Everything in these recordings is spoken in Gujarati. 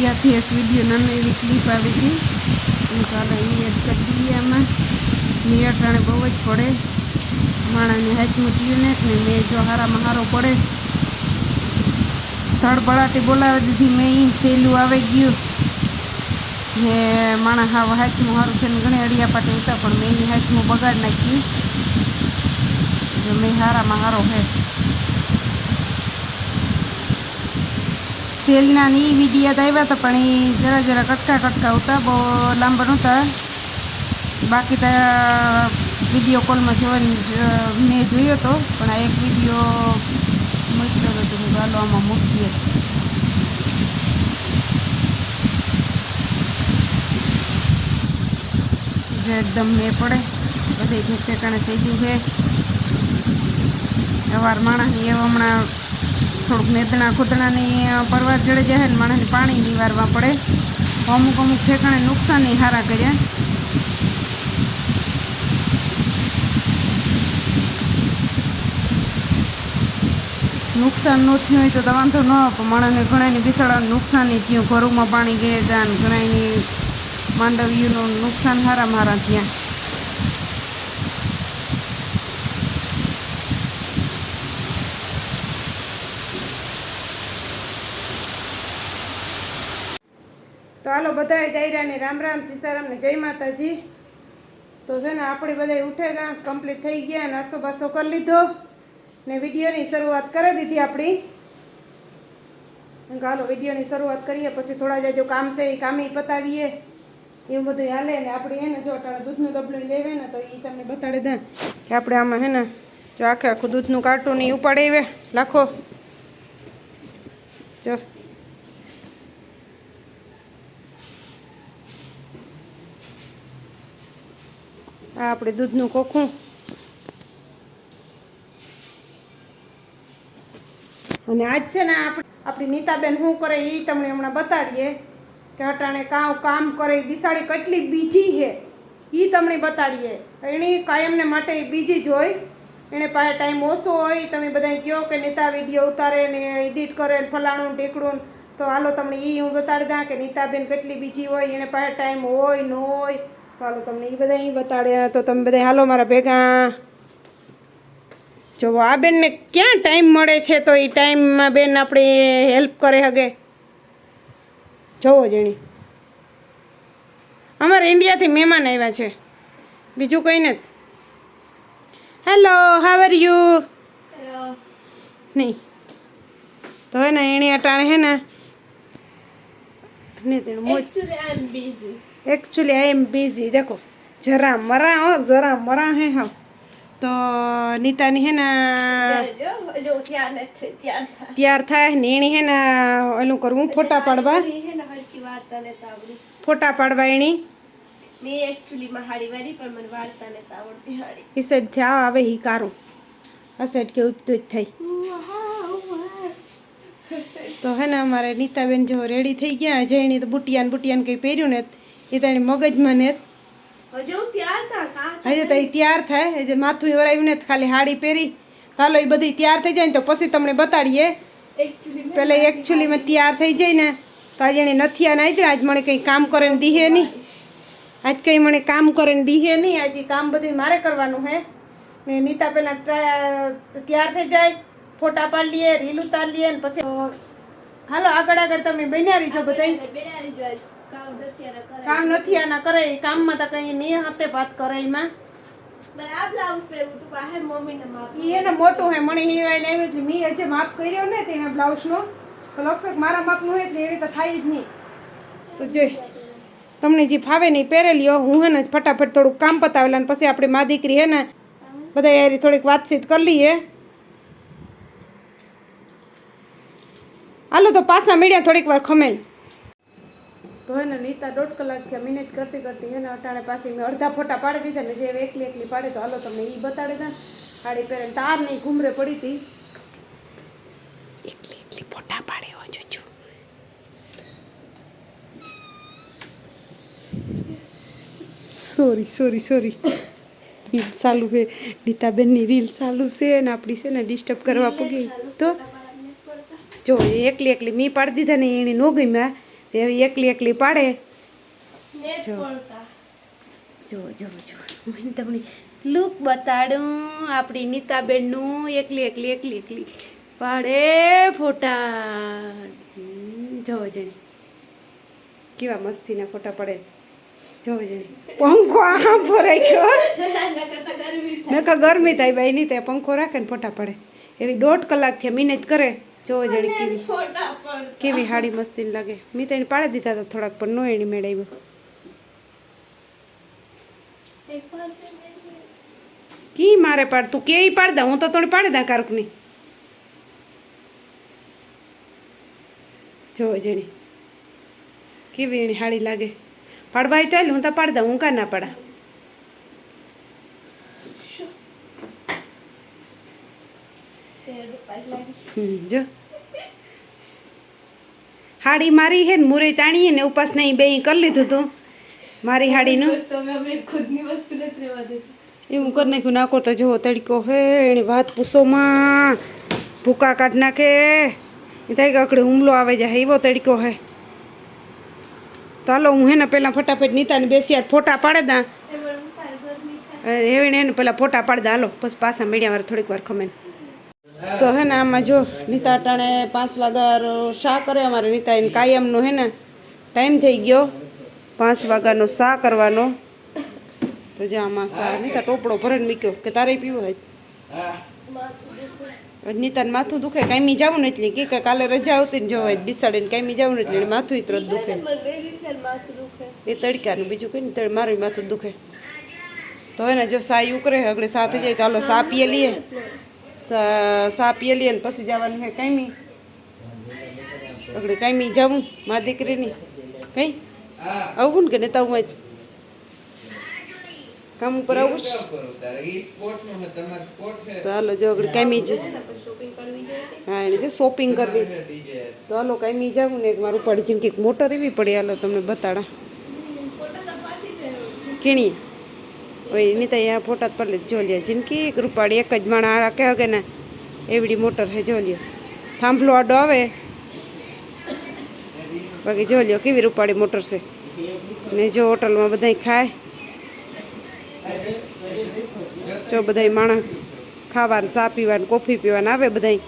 ઇન્ડિયાથી એક વીડિયો નાની એવી ક્લિપ આવી હતી. અને ચાલો એ એડ કરી દઈએ આમાં નિયર બહુ જ પડે. માણાની હાથમાં થયું ને મેં જો હારામાં હારો પડે. ધડબડાટી બોલાવી દીધી. મેં એ સહેલું આવી ગયું. ને માણા હાવ હાથમાં હારું છે ને ઘણી અડિયા પાટી ઉતા, પણ મેં એ હાથમાં બગાડ નાખ્યું. જો મેં હારામાં હારો હે સેલના ને એ વિડીયા તો આવ્યા હતા, પણ એ જરા જરા કટકા કટકા હતા બહુ લાંબા નહોતા. બાકી તો વીડિયો કોલમાં જોવાની જ- મેં જોયો હતો પણ આ એક વીડિયો મૂક્યો હતો તો ગાલો આમાં મૂકીએ. જે એકદમ મેં પડે, બધે ઠેકાણે થઈ ગયું છે. અવાર માણસની એ હમણાં થોડુંક નેતણા ખૂતણાની પરવાર જડે જાય ને માણસને પાણી નિવારવા પડે. અમુક અમુક ઠેકાણે નુકસાન હારા કર્યા. નુકસાન ન થયું હોય તો વાંધો ન માણસને ઘણાની બિસાડાને નુકસાન થયું. ઘરોમાં પાણી ગયા હતા અને ઘણાની માંડવીઓનું નુકસાન હારા મારા થયા. તો હાલો બધાએ દાયરાને રામ રામ, સીતારામ ને જય માતાજી. તો છે ને આપણે બધા ઉઠેગા કમ્પ્લીટ થઈ ગયા, નાસ્તો બાસ્તો કરી લીધો ને વિડીયોની શરૂઆત કરી દીધી આપણી. હાલો વિડીયોની શરૂઆત કરીએ, પછી થોડા જાજો કામ છે એ કામે પતાવીએ. એવું બધું હાલે ને આપણે એને જો દૂધનું ડબલું લેવે ને તો એ તમને બતાડી દે કે આપણે આમાં હે ને જો આખે આખું દૂધનું કાર્ટૂન એ ઉપાડે લાખો. જો. આ આપણે દૂધનું કોખું. અને આજ છે ને આપણે આપણી નીતાબેન શું કરે એ તમને હમણાં બતાડીએ કે અટાણે કાં કામ કરે બિસાડી કેટલી બીજી છે. એ તમને બતાડીએ. એની કાયમને માટે બીજી જ હોય. એને પાસે ટાઈમ ઓછો હોય, તમે બધા કહો કે નીતા વીડિયો ઉતારે ને એડિટ કરે ને ફલાણું ઢીકડું તો હાલો તમને એ હું બતાડી દઉં કે નીતાબેન કેટલી બીજી હોય, એને પાસે ટાઈમ હોય, ન હોય. હાલો તમને એ બધા અહીં બતાડ્યા તો તમે બધા હાલો મારા ભેગા. જો આ બેનને ક્યાં ટાઈમ મળે છે તો એ ટાઈમમાં બેન આપણે હેલ્પ કરે હગે? જોવો જેણી અમારે ઇન્ડિયાથી મહેમાન આવ્યા છે. બીજું કંઈ નથી. હેલો હાવ આર યુ નહીં. તો હે ને એણે અટાણે હે ને ને તેનું મોજ I am busy. Actually I am busy દેખો જરા મરા હો જરા મરા હે હા તો નીતાની હે ને જો જો ત્યાં નથી ત્યાં થાય તૈયાર થાય ને એની હે ને ઓલું કરવું ફોટા પાડવા એ હે ને હરકી વાર્તા લેતા આવડી ફોટા પાડવા એની મેં એકચ્યુઅલી માં હાડી વારી પણ મને વાર્તા લેતા આવડતી હાડી એ સાઈડથી આ આવે હી કારું આ સાઈડ કે ઉપતું જ થઈ તો હે ને અમારે નીતાબેન જો રેડી થઈ ગયા જે એની તો બુટિયાન બુટિયાન કંઈ પહેર્યું ને એ તો મગજમાં ને હજુ તૈયાર થાય. હજે માથું ઓરાવ્યું ને ખાલી હાડી પહેરી. ચાલો એ બધી તૈયાર થઈ જાય ને તો પછી તમને બતાડીએ. પેલા એકચ્યુઅલીમાં તૈયાર થઈ જાય ને તો આજે એને નથી આને આવી આજ મને કંઈ કામ કરે ને દીહે નહીં. આજ કંઈ મને કામ કરે ને દીહે નહીં. આજે કામ બધું મારે કરવાનું હે. ને નીતા પહેલાં તૈયાર થઈ જાય. ફોટા પાડી લઈએ રીલ ઉતાર લઈએ ને પછી હાલો આગળ આગળ તમે બન્યા રહીજો બધા કામ નથી આને કરે. કામમાં તો કંઈ નહીં હાથે વાત કરે એમાં. એને મોટું હે મને હિવાય ને એટલે મેં માપ કર્યો ને તેના બ્લાઉઝનો. લક્ષક મારા માપનું હોય એટલે એવી તો થાય જ નહીં તો જે તમને જે ફાવે નહીં પહેરેલી હો હું હે ને ફટાફટ થોડુંક કામ પતાવેલા ને પછી આપણી મા દીકરી હે ને બધા યારી થોડીક વાતચીત કરી લઈએ. હાલો તો પાછા મીડિયા થોડીક વાર ખમેલ. નીતા દોઢ કલાક થયા મિનિટ કરતી કરતી એને અટાણે પાછી મેં અડધા ફોટા પાડી દીધા ને જે એકલી એકલી પાડે તો હાલો તમને એ બતાડી દે સાડી પહેરે તાર નહીં ઘૂમરે પડી હતી. એકલી એકલી ફોટા સોરી સોરી સોરી રીલ ચાલુ છે. નીતાબેનની રીલ ચાલુ છે અને આપણી છે ને ડિસ્ટર્બ કરવા પૂગી. તો જો એકલી એકલી મી પાડી દીધા ને એની નો ગમ્યા. તે એકલી એકલી પાડે. જો. જો. જો જો હું તમને લુક બતાડું. આપણી નીતાબેનનું એકલી એકલી એકલી એકલી પાડે ફોટા. જો જણી. કેવા મસ્તીના ફોટા પડે. જોવો જણી. પંખો ગરમી થાય. નકા ગરમી થાય ભાઈ નહીં તે પંખો રાખે ને ફોટા પડે. એવી દોઢ કલાક છે મહેનત કરે. જોવો જણી કેવી. કેવી હાડી મસ્તી લાગે. મેં તો એને પાડી દીધા હતા થોડાક, પણ નો એને મેળવ્યું કી મારે પાડ, તું કે પાડ દા? હું તો થોડી પાડી દા કારુકની. જો જણી કેવી એની હાડી લાગે. પાડવા ચાલ હું તો પાડ દઉં, હું કા ના પાડા? જો. હાડી મારી હે ને મુરઈ તાણીએ ને ઉપાસ નહીં બે કરી લીધું તું. મારી હાડીનું. બસ એવું કરી નાખ્યું નાખો તો જુઓ તડકો હે એની વાત પૂછોમાં ભૂકા કાઢ નાખે. એ થાય કે અકડે હુમલો આવે જાય એવો તડકો હે. તો હાલો હું હેને પહેલાં ફટાફટ નીતાને બેસી આ ફોટા પાડે દા. એવીને એને પહેલાં ફોટા પાડી દા. હાલો પછી પાછા મીડિયા વાર થોડીક વાર ખમેન. તો હે ને આમાં જો નીતા ટાણે પાંચ વાગ્યા શા કરે અમારે નીતા? એને કાયમનું હે ને ટાઈમ થઈ ગયો. પાંચ વાગ્યાનો શા કરવાનો? તો જે આમાં શા નીતા ટોપડો ભરણ મૂક્યો કે તારે પીવો હોય? માથું નીતાને માથું દુખે. કાંઈ જવું ને. એટલે કે કાલે રજા આવતી ને જો હોય બિસાડીને કાંઈ જવું ને. એટલે માથું તરત દુખે. એ તડકાનું બીજું કંઈ ને મારું માથું દુખે. તો હે ને જો સા ઉકરે આગળ સાથે થઈ જાય તો હાલો સા પીએ લઈએ સા સા પીએ લઈએ ને પછી જવાનું હે કાંઈ આપણે કાંઈ જવું મા દીકરીની. કંઈ? આવું ને કે નેતા હું જ કામ ઉપર આવું? તો હાલો જો આગળ કાંઈ જ. શોપિંગ કરવી જોઈએ હા એને જે શોપિંગ કરવી. તો હાલો કાંઈ જવું ને એક મારું પડી જઈને કંઈક મોટર એવી પડી હાલો તમને બતાડા. ફોટા તો પાડી દે. કીણી. ઓય એની તો અહીંયા ફોટા જ પડે જો લ્યો જિંદગી એક રૂપાળી એક જ માણા આ કહેવાય કે ને એવડી મોટર હે જો લ્યો થાંભલો આડો આવે બાકી જો લ્યો કેવી રૂપાળી મોટર છે ને જો હોટલમાં બધાય ખાય જો બધાય માણસ ખાવાનું ચા પીવાનું કોફી પીવાનું આવે બધાય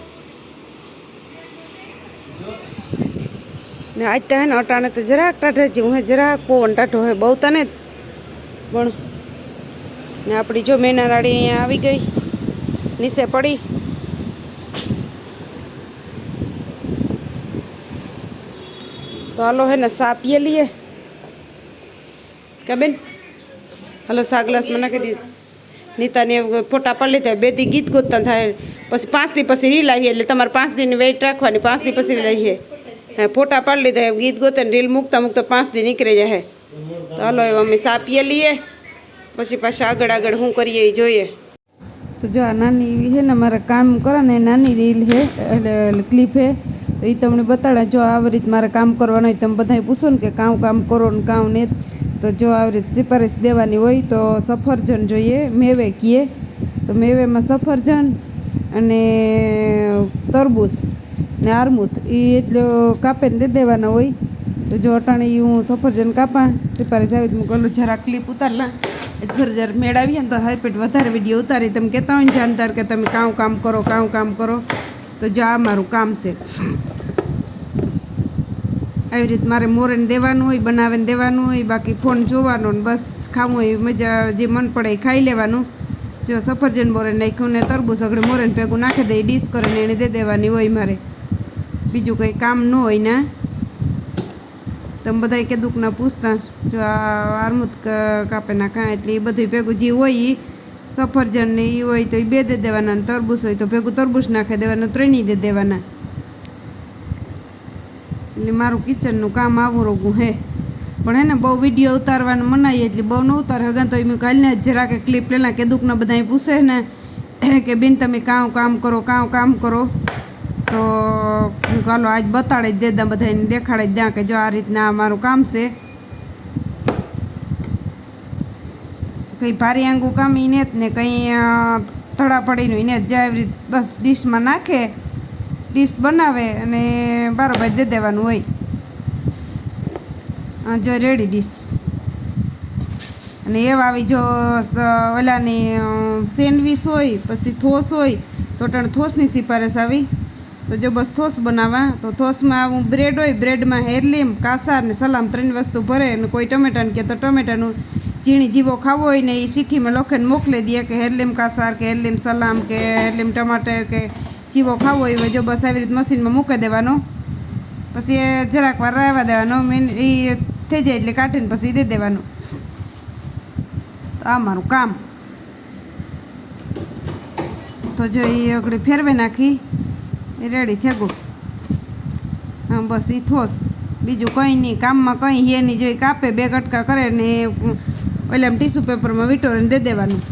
ને આજ તો હે ને અટાણે તો જરાક ટાઢા જેવું હે જરાક પવન ટાઢો હે બહુ તને પણ ને આપણી જો મેનારાળી અહીંયા આવી ગઈ. નીચે પડી. તો હાલો હે ને સાપીએ લઈએ કે બેન? હાલો સા ગ્લાસમાં નાખી દઈશ નીતાને ફોટા પાડી લીધા. બે દી ગીત ગોતતા થાય. પછી પાંચ દી પછી રીલ આવીએ એટલે તમારે પાંચ દીની વેઇટ રાખવાની. પાંચ દી પછી લઈએ ફોટા પાડી લીધા. ગીત ગોતે રીલ મૂકતા મૂકતા પાંચ દી નીકળી જાય. તો હાલો હવે અમે સાપીએ લઈએ પછી પાછા આગળ આગળ શું કરીએ એ જોઈએ. તો જો આ નાની એવી છે ને, મારે કામ કરે ને નાની રીલ છે, એટલે ક્લિપ છે, તો એ તમને બતાડે, જો આવી રીત મારે કામ કરવાનું હોય તમે બધાય પૂછો ને કે કામ કામ કરો ને કામ ને. તો જો આવી રીત સિફારિશ દેવાની હોય તો સફરજન જોઈએ, મેવે કીએ. તો મેવેમાં સફરજન અને તરબૂચ ને આરમૂથ એ એટલો કાપીને દે દેવાના હોય. તો જો અટાણે હું સફરજન કાપા તો હું ગલું જરા ક્લિપ ઉતારલા ઘર મેળવીએ ને તો હાઈપેટ વધારે વીડિયો ઉતારી તમે કહેતા હોય ને જાણતાર કે તમે કાં કામ કરો કાં કામ કરો, તો જો આ મારું કામ છે. આવી રીત મારે મોરેને દેવાનું હોય, બનાવીને દેવાનું હોય, બાકી ફોન જોવાનો ને બસ ખાવું હોય મજા જે મન પડે એ ખાઈ લેવાનું. જો સફરજન મોરે નાખ્યું ને તરબૂચ આગળ મોરેને ભેગું નાખી દે ડીશ કરીને એને દે દેવાની હોય મારે. બીજું કંઈ કામ ન હોય ને. તમે બધા કે દુઃખના પૂછતા, જો આ આરમુદ ક- કાપે નાખા એટલે એ બધું ભેગું જે હોય એ સફરજન ને એ હોય તો એ બે દે દેવાના ને તરબૂચ હોય તો ભેગું તરબૂચ નાખી દેવાના, ત્રણેય દે દેવાના. એટલે મારું કિચનનું કામ આવું રોગું હે. પણ હે ને બહુ વીડિયો ઉતારવાનું મનાય એટલે બહુ ન ઉતાર હગન તો મેં કાલને જરા જરાક ક્લિપ લેલા કે દુઃખના બધા પૂછે ને, કે બેન તમે કાં કામ કરો કાં કામ કરો. તો મેં કે હાલો, આજ બતાડી જ દેતા બધાને દેખાડે જ દ્યા કે જો આ રીતના અમારું મારું કામ છે. કંઈ ભારી આંગું કામ ઈને જ ને કંઈ પડીનું એને જ જાય એવી રીત બસ ડીશમાં નાખે, ડીશ બનાવે અને બરાબર દે દેવાનું હોય. જો રેડી ડીશ. અને એવા આવી જો ઓલાની સેન્ડવીચ હોય, પછી થોસ હોય, તો ટણ થોસની સિફારિશ આવી. તો જો બસ થોસ બનાવવા, તો થોસમાં આવું બ્રેડ હોય બ્રેડમાં હેરલીમ કાસાર ને સલામ ત્રણ વસ્તુ ભરે અને કોઈ ટમેટાનું કે તો ટમેટાનું ઝીણી જીવો ખાવો હોય ને એ ચીઠીમાં લખીને મોકલી દે કે હેરલીમ કાસાર કે હેરલીમ, સલામ કે હેરલીમ, ટમાટર કે જીવો ખાવો હોય જો બસ આવી રીતે મશીનમાં મૂકી દેવાનો. પછી એ જરાક વાર રહેવા દેવાનો, મેન એ થઈ જાય એટલે કાઢીને પછી દઈ દેવાનું. તો આ મારું કામ. તો જો એ આગળ ફેરવે નાખી. એ રેડી થઈ હા બસ એ થોસ. બીજું કંઈ નહીં, કામમાં કંઈ હે નહીં જોઈ કાપે, બે કટકા કરે ને ઓલા ટીશ્યુ પેપરમાં વિટોરીને દે દેવાનું.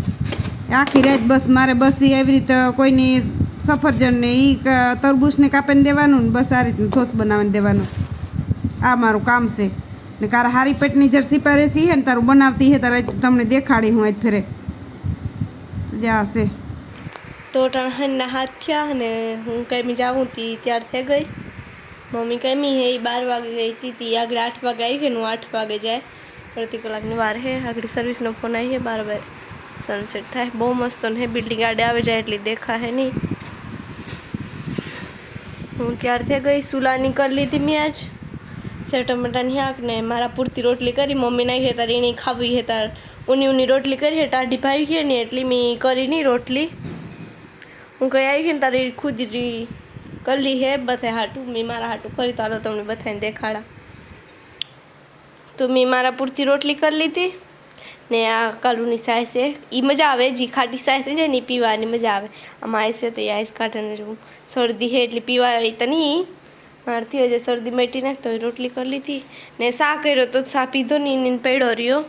આખી રાત બસ મારે બસ એ એવી રીતે કોઈની સફરજનને એ તરબૂચને કાપીને દેવાનું ને બસ આ રીતનું થોસ બનાવીને દેવાનું. આ મારું કામ છે. ને કારા હારી પેટની જર્સી પહેરેસી હે ને તારું બનાવતી હે તારે તમને દેખાડી હું આજ ફેરે. જા છે. તો ટણહનના હાથ થયા અને હું કમી જાઉં તી, ત્યાર થઈ ગઈ. મમ્મી કમી હે એ બાર વાગે ગઈ હતી તી આગળ આઠ વાગે આવી ગઈ હું આઠ વાગે જાય. અડધી કલાકની વાર હે, આગળ સર્વિસનો ફોન આવી હે બાર બાર સનસેટ થાય. બહુ મસ્ત ને બિલ્ડિંગ આડે આવે જાય એટલી દેખા હે નહીં. હું ત્યારથી ગઈ સુલાની કરી લીધી મેં આજ. સેવ ટમેટાની શાક ને મારા પૂરતી રોટલી કરી, મમ્મી નાખી તાર એની ખાવી હે તાર. ઉની ઉની રોટલી કરી હે, ટાઢી ભાવી હે ને, એટલી મેં કરી નહીં રોટલી. હું કઈ આવી ને, તારી ખુદરી કલી હે બધે હાટું, મેં મારા હાટું કરી તારો તમને બધાને દેખાડા. તો મેં મારા પૂરતી રોટલી કરી લીધી ને આ કાલુની સાઈસ છે એ મજા આવે, જે ખાટી સાઈસ છે ને એ પીવાની મજા આવે. આમાં આઈસ છે તો એ આઈસ કાઢીને જોઉં શરદી છે એટલે પીવા તો નહીં. મારથી હજુ શરદી મેટી નાખ તો રોટલી કરી લીધી. ને શા કર્યો તો શા પીધો નહીં એને પડ્યો રહ્યો.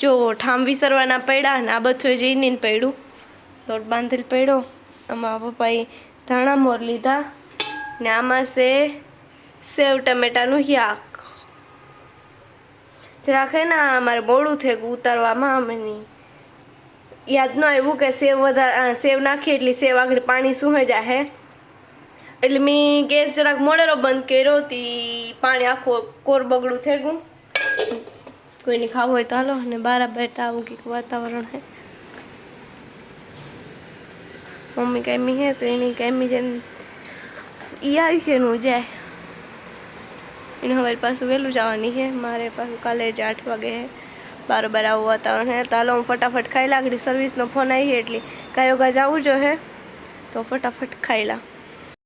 જો ઠામ વિસરવાના પડ્યા ને, આ બધું જઈને પડ્યું. લોટ બાંધેલ પડ્યો. આમાં પપ્પાએ ધાણા મોર લીધા ને આમાં છે સેવ ટમેટાનું યાક જરાક હે ને મારે મોડું થઈ ગયું ઉતારવામાં મને યાદ ન આવ્યું કે સેવ વધારે સેવ નાખી એટલે સેવ આગળ પાણી સુહાઈ જાહે. એટલે મેં ગેસ જરાક મોડેરો બંધ કર્યો તી, પાણી આખું કોર બગડું થઈ ગયું. કોઈને ખાવું હોય તો હાલો, અને બારા બેઠા આવું કંઈક વાતાવરણ હે. મમ્મી કાંઈ હે તો એની કાંઈ જેને એ આવી છે એનું જાય. એને હવે પાછું વહેલું જવાની છે. મારે પાછું કાલે જ આઠ વાગે છે બારોબાર આવું વાતાવરણ હે તો હાલો હું ફટાફટ ખાઈ લાગડી. સર્વિસનો ફોન આવી એટલે કયો ગા જવું જો હે. તો ફટાફટ ખાઈ લા.